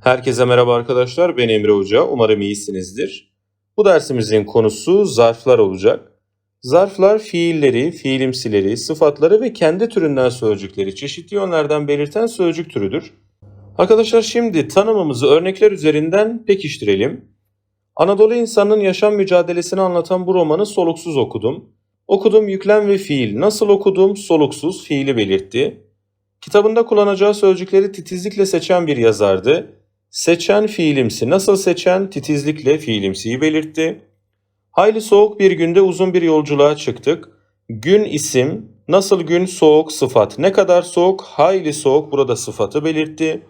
Herkese merhaba arkadaşlar. Ben Emre Hoca. Umarım iyisinizdir. Bu dersimizin konusu zarflar olacak. Zarflar fiilleri, fiilimsileri, sıfatları ve kendi türünden sözcükleri çeşitli yönlerden belirten sözcük türüdür. Arkadaşlar şimdi tanımımızı örnekler üzerinden pekiştirelim. Anadolu insanının yaşam mücadelesini anlatan bu romanı soluksuz okudum. Okudum yüklem ve fiil. Nasıl okudum? Soluksuz fiili belirtti. Kitabında kullanacağı sözcükleri titizlikle seçen bir yazardı. Seçen fiilimsi. Nasıl seçen? Titizlikle fiilimsiyi belirtti. Hayli soğuk bir günde uzun bir yolculuğa çıktık. Gün isim. Nasıl gün? Soğuk sıfat. Ne kadar soğuk? Hayli soğuk. Burada sıfatı belirtti.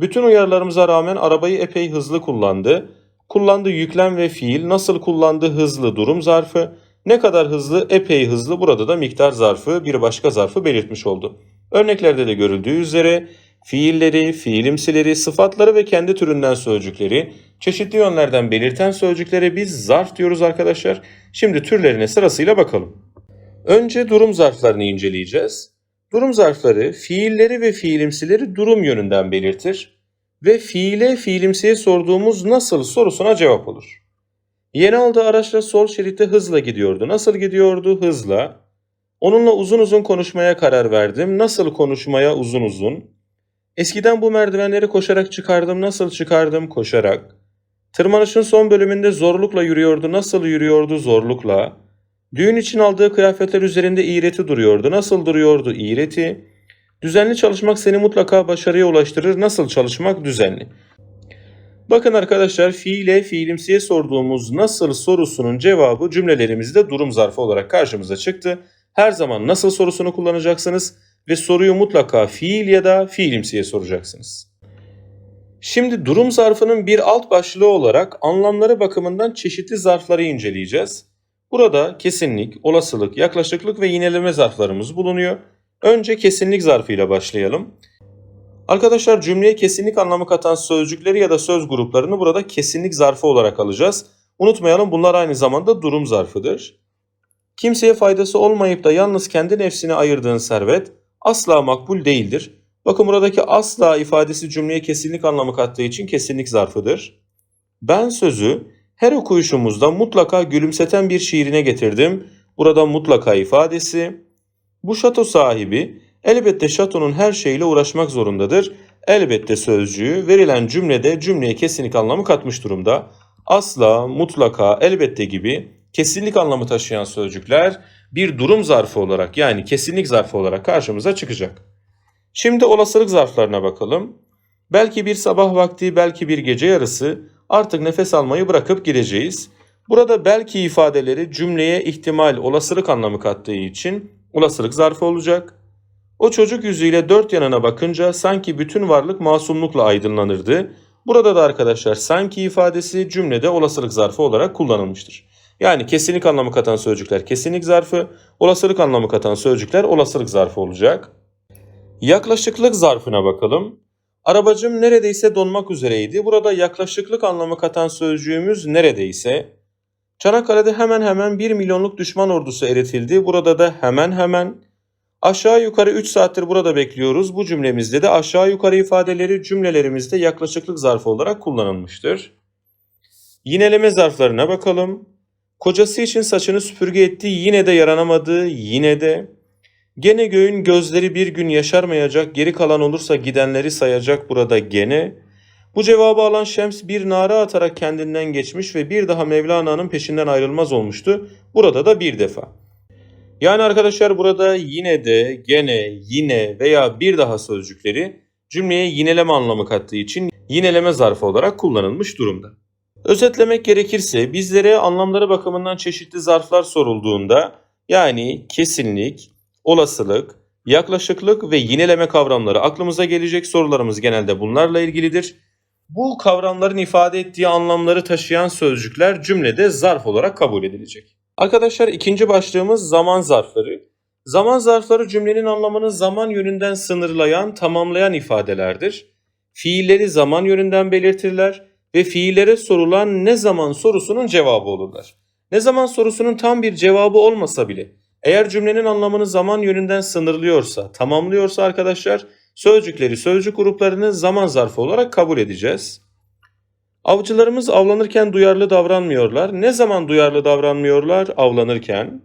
Bütün uyarılarımıza rağmen arabayı epey hızlı kullandı. Kullandı yüklem ve fiil. Nasıl kullandı? Hızlı durum zarfı. Ne kadar hızlı? Epey hızlı. Burada da miktar zarfı bir başka zarfı belirtmiş oldu. Örneklerde de görüldüğü üzere fiilleri, fiilimsileri, sıfatları ve kendi türünden sözcükleri çeşitli yönlerden belirten sözcüklere biz zarf diyoruz arkadaşlar. Şimdi türlerine sırasıyla bakalım. Önce durum zarflarını inceleyeceğiz. Durum zarfları fiilleri ve fiilimsileri durum yönünden belirtir ve fiile fiilimsiye sorduğumuz nasıl sorusuna cevap olur. Yeni aldığı araçla sol şeritte hızla gidiyordu. Nasıl gidiyordu? Hızla. Onunla uzun uzun konuşmaya karar verdim. Nasıl konuşmaya uzun uzun? Eskiden bu merdivenleri koşarak çıkardım. Nasıl çıkardım? Koşarak. Tırmanışın son bölümünde zorlukla yürüyordu. Nasıl yürüyordu? Zorlukla. Düğün için aldığı kıyafetler üzerinde iğreti duruyordu. Nasıl duruyordu? İğreti. Düzenli çalışmak seni mutlaka başarıya ulaştırır. Nasıl çalışmak? Düzenli. Bakın arkadaşlar fiile fiilimsiye sorduğumuz nasıl sorusunun cevabı cümlelerimizde durum zarfı olarak karşımıza çıktı. Her zaman nasıl sorusunu kullanacaksınız ve soruyu mutlaka fiil ya da fiilimsiye soracaksınız. Şimdi durum zarfının bir alt başlığı olarak anlamları bakımından çeşitli zarfları inceleyeceğiz. Burada kesinlik, olasılık, yaklaşıklık ve yineleme zarflarımız bulunuyor. Önce kesinlik zarfıyla başlayalım. Arkadaşlar cümleye kesinlik anlamı katan sözcükleri ya da söz gruplarını burada kesinlik zarfı olarak alacağız. Unutmayalım bunlar aynı zamanda durum zarfıdır. Kimseye faydası olmayıp da yalnız kendi nefsine ayırdığın servet asla makbul değildir. Bakın buradaki asla ifadesi cümleye kesinlik anlamı kattığı için kesinlik zarfıdır. Ben sözü her okuyuşumuzda mutlaka gülümseten bir şiirine getirdim. Burada mutlaka ifadesi. Bu şato sahibi elbette şatonun her şeyle uğraşmak zorundadır. Elbette sözcüğü verilen cümlede cümleye kesinlik anlamı katmış durumda. Asla, mutlaka, elbette gibi kesinlik anlamı taşıyan sözcükler bir durum zarfı olarak yani kesinlik zarfı olarak karşımıza çıkacak. Şimdi olasılık zarflarına bakalım. Belki bir sabah vakti, belki bir gece yarısı artık nefes almayı bırakıp gideceğiz. Burada belki ifadeleri cümleye ihtimal, olasılık anlamı kattığı için olasılık zarfı olacak. O çocuk yüzüyle dört yanına bakınca sanki bütün varlık masumlukla aydınlanırdı. Burada da arkadaşlar sanki ifadesi cümlede olasılık zarfı olarak kullanılmıştır. Yani kesinlik anlamı katan sözcükler kesinlik zarfı, olasılık anlamı katan sözcükler olasılık zarfı olacak. Yaklaşıklık zarfına bakalım. Arabacım neredeyse donmak üzereydi. Burada yaklaşıklık anlamı katan sözcüğümüz neredeyse. Çanakkale'de hemen hemen 1 milyonluk düşman ordusu eritildi. Burada da hemen hemen. Aşağı yukarı 3 saattir burada bekliyoruz. Bu cümlemizde de aşağı yukarı ifadeleri cümlelerimizde yaklaşıklık zarfı olarak kullanılmıştır. Yineleme zarflarına bakalım. Kocası için saçını süpürge etti yine de yaranamadı yine de. Gene göğün gözleri bir gün yaşarmayacak geri kalan olursa gidenleri sayacak burada gene. Bu cevabı alan Şems bir nara atarak kendinden geçmiş ve bir daha Mevlana'nın peşinden ayrılmaz olmuştu. Burada da bir defa. Yani arkadaşlar burada yine de, gene, yine veya bir daha sözcükleri cümleye yineleme anlamı kattığı için yineleme zarfı olarak kullanılmış durumda. Özetlemek gerekirse bizlere anlamları bakımından çeşitli zarflar sorulduğunda yani kesinlik, olasılık, yaklaşıklık ve yineleme kavramları aklımıza gelecek sorularımız genelde bunlarla ilgilidir. Bu kavramların ifade ettiği anlamları taşıyan sözcükler cümlede zarf olarak kabul edilecek. Arkadaşlar ikinci başlığımız zaman zarfları. Zaman zarfları cümlenin anlamını zaman yönünden sınırlayan, tamamlayan ifadelerdir. Fiilleri zaman yönünden belirtirler ve fiillere sorulan ne zaman sorusunun cevabı olurlar. Ne zaman sorusunun tam bir cevabı olmasa bile eğer cümlenin anlamını zaman yönünden sınırlıyorsa, tamamlıyorsa arkadaşlar Sözcükleri, sözcük gruplarını zaman zarfı olarak kabul edeceğiz. Avcılarımız avlanırken duyarlı davranmıyorlar. Ne zaman duyarlı davranmıyorlar? Avlanırken.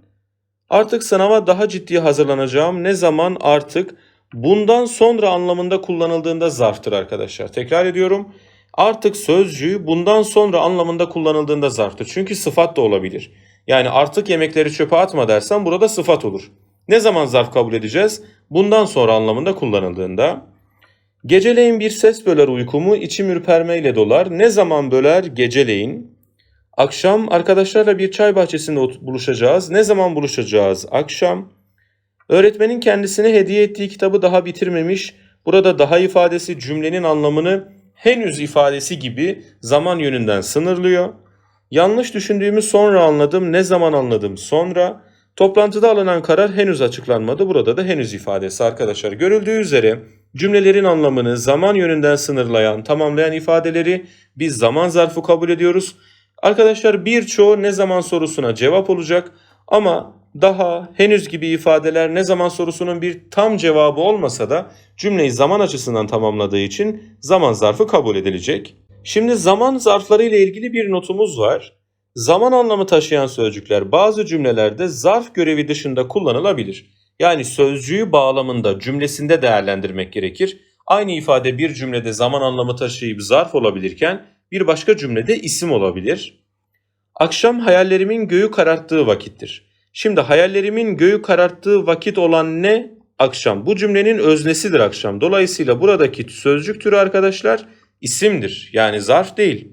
Artık sınava daha ciddi hazırlanacağım. Ne zaman artık bundan sonra anlamında kullanıldığında zarftır arkadaşlar. Tekrar ediyorum. Artık sözcüğü bundan sonra anlamında kullanıldığında zarftır. Çünkü sıfat da olabilir. Yani artık yemekleri çöpe atma dersen burada sıfat olur. Ne zaman zarf kabul edeceğiz? Bundan sonra anlamında kullanıldığında. Geceleyin bir ses böler uykumu, içim ürpermeyle dolar. Ne zaman böler? Geceleyin. Akşam arkadaşlarla bir çay bahçesinde buluşacağız. Ne zaman buluşacağız? Akşam. Öğretmenin kendisine hediye ettiği kitabı daha bitirmemiş. Burada daha ifadesi cümlenin anlamını henüz ifadesi gibi zaman yönünden sınırlıyor. Yanlış düşündüğümü sonra anladım. Ne zaman anladım? Sonra. Toplantıda alınan karar henüz açıklanmadı. Burada da henüz ifadesi arkadaşlar. Görüldüğü üzere cümlelerin anlamını zaman yönünden sınırlayan, tamamlayan ifadeleri biz zaman zarfı kabul ediyoruz. Arkadaşlar birçoğu ne zaman sorusuna cevap olacak ama daha henüz gibi ifadeler ne zaman sorusunun bir tam cevabı olmasa da cümleyi zaman açısından tamamladığı için zaman zarfı kabul edilecek. Şimdi zaman zarfları ile ilgili bir notumuz var. Zaman anlamı taşıyan sözcükler bazı cümlelerde zarf görevi dışında kullanılabilir. Yani sözcüğü bağlamında cümlesinde değerlendirmek gerekir. Aynı ifade bir cümlede zaman anlamı taşıyıp zarf olabilirken bir başka cümlede isim olabilir. Akşam hayallerimin göğü kararttığı vakittir. Şimdi hayallerimin göğü kararttığı vakit olan ne? Akşam. Bu cümlenin öznesidir akşam. Dolayısıyla buradaki sözcük türü arkadaşlar isimdir. Yani zarf değil.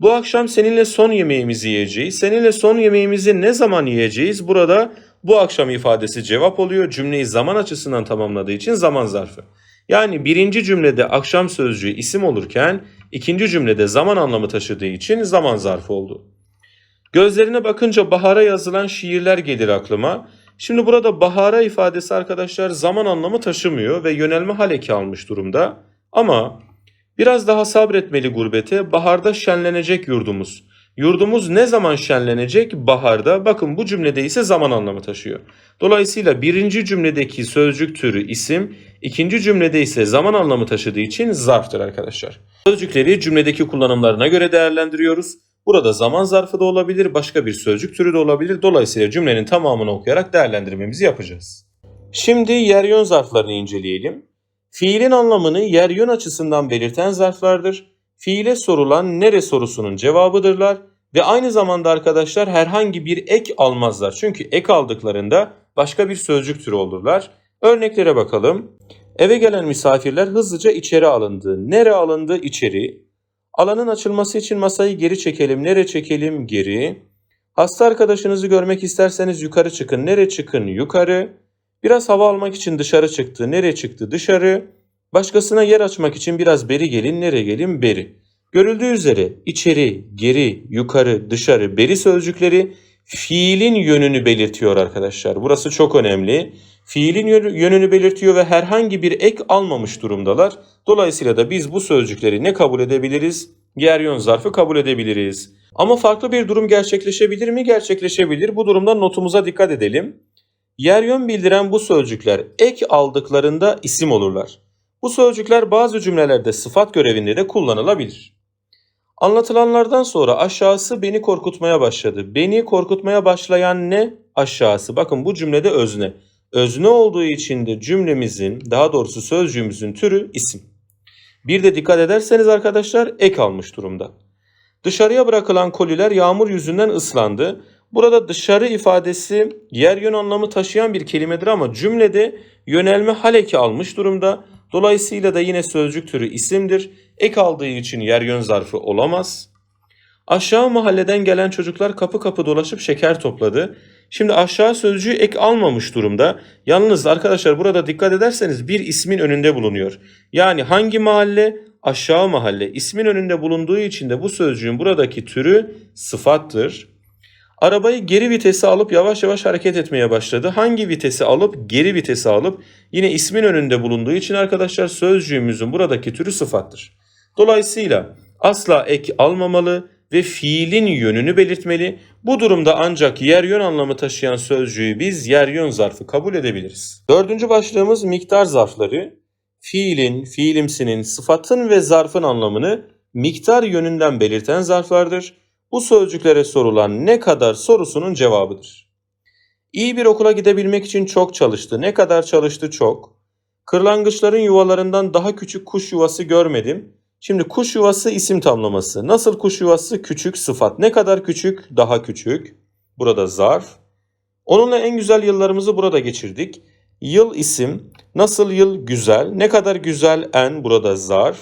Bu akşam seninle son yemeğimizi yiyeceğiz. Seninle son yemeğimizi ne zaman yiyeceğiz? Burada bu akşam ifadesi cevap oluyor. Cümleyi zaman açısından tamamladığı için zaman zarfı. Yani birinci cümlede akşam sözcüğü isim olurken ikinci cümlede zaman anlamı taşıdığı için zaman zarfı oldu. Gözlerine bakınca bahara yazılan şiirler gelir aklıma. Şimdi burada bahara ifadesi arkadaşlar zaman anlamı taşımıyor ve yönelme haleki almış durumda. Ama biraz daha sabretmeli gurbete baharda şenlenecek yurdumuz. Yurdumuz ne zaman şenlenecek? Baharda. Bakın bu cümlede ise zaman anlamı taşıyor. Dolayısıyla birinci cümledeki sözcük türü isim, ikinci cümlede ise zaman anlamı taşıdığı için zarftır arkadaşlar. Sözcükleri cümledeki kullanımlarına göre değerlendiriyoruz. Burada zaman zarfı da olabilir, başka bir sözcük türü de olabilir. Dolayısıyla cümlenin tamamını okuyarak değerlendirmemizi yapacağız. Şimdi yer yön zarflarını inceleyelim. Fiilin anlamını yer yön açısından belirten zarflardır. Fiile sorulan nere sorusunun cevabıdırlar ve aynı zamanda arkadaşlar herhangi bir ek almazlar. Çünkü ek aldıklarında başka bir sözcük türü olurlar. Örneklere bakalım. Eve gelen misafirler hızlıca içeri alındı. Nere alındı? İçeri. Alanın açılması için masayı geri çekelim. Nere çekelim? Geri. Hasta arkadaşınızı görmek isterseniz yukarı çıkın. Nere çıkın? Yukarı. Biraz hava almak için dışarı çıktı. Nereye çıktı? Dışarı. Başkasına yer açmak için biraz beri gelin. Nereye gelin? Beri. Görüldüğü üzere içeri, geri, yukarı, dışarı, beri sözcükleri fiilin yönünü belirtiyor arkadaşlar. Burası çok önemli. Fiilin yönü- yönünü belirtiyor ve herhangi bir ek almamış durumdalar. Dolayısıyla da biz bu sözcükleri ne kabul edebiliriz? Yer yön zarfı kabul edebiliriz. Ama farklı bir durum gerçekleşebilir mi? Gerçekleşebilir. Bu durumda notumuza dikkat edelim. Yer yön bildiren bu sözcükler ek aldıklarında isim olurlar. Bu sözcükler bazı cümlelerde sıfat görevinde de kullanılabilir. Anlatılanlardan sonra aşağısı beni korkutmaya başladı. Beni korkutmaya başlayan ne? Aşağısı. Bakın bu cümlede özne. Özne olduğu için de cümlemizin, daha doğrusu sözcüğümüzün türü isim. Bir de dikkat ederseniz arkadaşlar ek almış durumda. Dışarıya bırakılan koliler yağmur yüzünden ıslandı. Burada dışarı ifadesi yer yön anlamı taşıyan bir kelimedir ama cümlede yönelme haleki almış durumda. Dolayısıyla da yine sözcük türü isimdir. Ek aldığı için yer yön zarfı olamaz. Aşağı mahalleden gelen çocuklar kapı kapı dolaşıp şeker topladı. Şimdi aşağı sözcüğü ek almamış durumda. Yalnız arkadaşlar burada dikkat ederseniz bir ismin önünde bulunuyor. Yani hangi mahalle? Aşağı mahalle. İsmin önünde bulunduğu için de bu sözcüğün buradaki türü sıfattır. Arabayı geri vitese alıp yavaş yavaş hareket etmeye başladı. Hangi vitesi alıp geri vitesi alıp yine ismin önünde bulunduğu için arkadaşlar sözcüğümüzün buradaki türü sıfattır. Dolayısıyla asla ek almamalı ve fiilin yönünü belirtmeli. Bu durumda ancak yer yön anlamı taşıyan sözcüğü biz yer yön zarfı kabul edebiliriz. Dördüncü başlığımız miktar zarfları. fiilin, fiilimsinin, sıfatın ve zarfın anlamını miktar yönünden belirten zarflardır. Bu sözcüklere sorulan ne kadar sorusunun cevabıdır. İyi bir okula gidebilmek için çok çalıştı. Ne kadar çalıştı çok. Kırlangıçların yuvalarından daha küçük kuş yuvası görmedim. Şimdi kuş yuvası isim tamlaması. Nasıl kuş yuvası? Küçük sıfat. Ne kadar küçük? Daha küçük. Burada zarf. Onunla en güzel yıllarımızı burada geçirdik. Yıl isim. Nasıl yıl? Güzel. Ne kadar güzel? En. Burada zarf.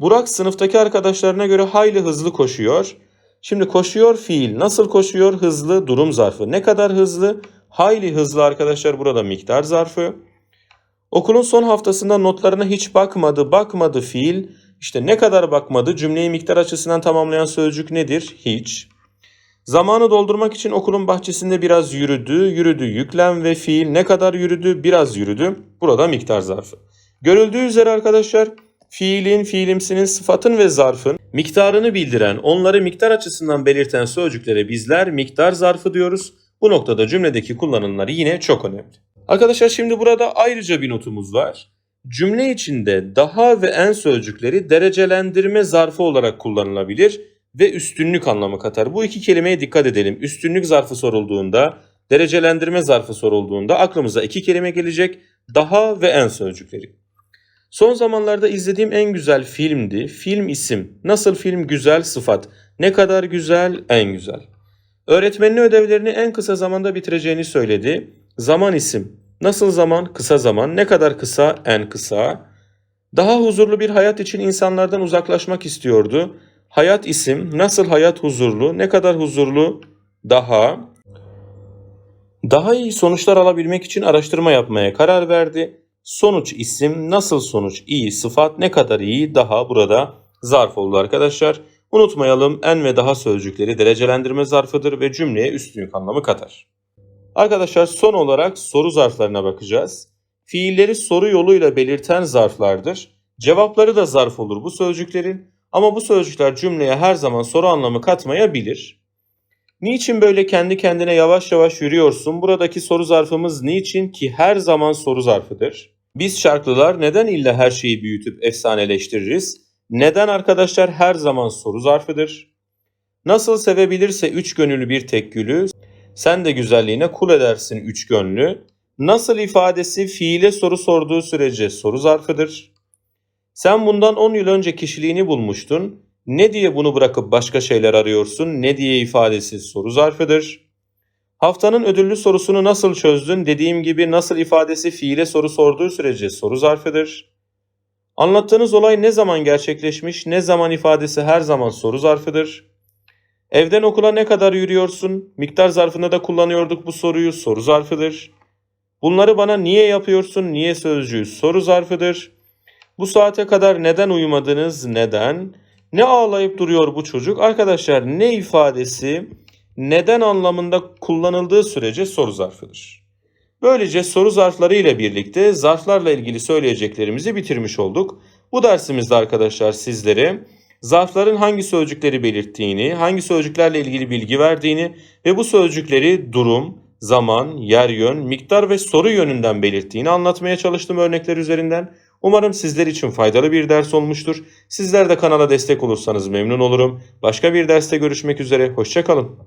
Burak sınıftaki arkadaşlarına göre hayli hızlı koşuyor. Şimdi koşuyor fiil. Nasıl koşuyor? Hızlı durum zarfı. Ne kadar hızlı? Hayli hızlı arkadaşlar burada miktar zarfı. Okulun son haftasında notlarına hiç bakmadı. Bakmadı fiil. İşte ne kadar bakmadı cümleyi miktar açısından tamamlayan sözcük nedir? Hiç. Zamanı doldurmak için okulun bahçesinde biraz yürüdü. Yürüdü yüklem ve fiil ne kadar yürüdü? Biraz yürüdü. Burada miktar zarfı. Görüldüğü üzere arkadaşlar fiilin, fiilimsinin, sıfatın ve zarfın miktarını bildiren, onları miktar açısından belirten sözcüklere bizler miktar zarfı diyoruz. Bu noktada cümledeki kullanımları yine çok önemli. Arkadaşlar şimdi burada ayrıca bir notumuz var. Cümle içinde daha ve en sözcükleri derecelendirme zarfı olarak kullanılabilir ve üstünlük anlamı katar. Bu iki kelimeye dikkat edelim. Üstünlük zarfı sorulduğunda, derecelendirme zarfı sorulduğunda aklımıza iki kelime gelecek. Daha ve en sözcükleri. Son zamanlarda izlediğim en güzel filmdi. Film isim. Nasıl film güzel sıfat. Ne kadar güzel en güzel. Öğretmenin ödevlerini en kısa zamanda bitireceğini söyledi. Zaman isim. Nasıl zaman? Kısa zaman. Ne kadar kısa? En kısa. Daha huzurlu bir hayat için insanlardan uzaklaşmak istiyordu. Hayat isim. Nasıl hayat huzurlu? Ne kadar huzurlu? Daha. Daha iyi sonuçlar alabilmek için araştırma yapmaya karar verdi. Sonuç isim. Nasıl sonuç? İyi sıfat. Ne kadar iyi? Daha burada zarf oldu arkadaşlar. Unutmayalım en ve daha sözcükleri derecelendirme zarfıdır ve cümleye üstünlük anlamı katar. Arkadaşlar son olarak soru zarflarına bakacağız. Fiilleri soru yoluyla belirten zarflardır. Cevapları da zarf olur bu sözcüklerin ama bu sözcükler cümleye her zaman soru anlamı katmayabilir. Niçin böyle kendi kendine yavaş yavaş yürüyorsun? Buradaki soru zarfımız niçin ki her zaman soru zarfıdır. Biz şarklılar neden illa her şeyi büyütüp efsaneleştiririz? Neden arkadaşlar her zaman soru zarfıdır? Nasıl sevebilirse üç gönüllü bir tek gülü, sen de güzelliğine kul edersin üç gönlü. Nasıl ifadesi fiile soru sorduğu sürece soru zarfıdır. Sen bundan 10 yıl önce kişiliğini bulmuştun. Ne diye bunu bırakıp başka şeyler arıyorsun? Ne diye ifadesi soru zarfıdır. Haftanın ödüllü sorusunu nasıl çözdün? Dediğim gibi nasıl ifadesi fiile soru sorduğu sürece soru zarfıdır. Anlattığınız olay ne zaman gerçekleşmiş? Ne zaman ifadesi her zaman soru zarfıdır. Evden okula ne kadar yürüyorsun? Miktar zarfında da kullanıyorduk bu soruyu. Soru zarfıdır. Bunları bana niye yapıyorsun? Niye sözcüğü soru zarfıdır. Bu saate kadar neden uyumadınız? Neden? Ne ağlayıp duruyor bu çocuk? Arkadaşlar ne ifadesi neden anlamında kullanıldığı sürece soru zarfıdır. Böylece soru zarfları ile birlikte zarflarla ilgili söyleyeceklerimizi bitirmiş olduk. Bu dersimizde arkadaşlar sizlere zarfların hangi sözcükleri belirttiğini, hangi sözcüklerle ilgili bilgi verdiğini ve bu sözcükleri durum, zaman, yer yön, miktar ve soru yönünden belirttiğini anlatmaya çalıştım örnekler üzerinden. Umarım sizler için faydalı bir ders olmuştur. Sizler de kanala destek olursanız memnun olurum. Başka bir derste görüşmek üzere, hoşçakalın.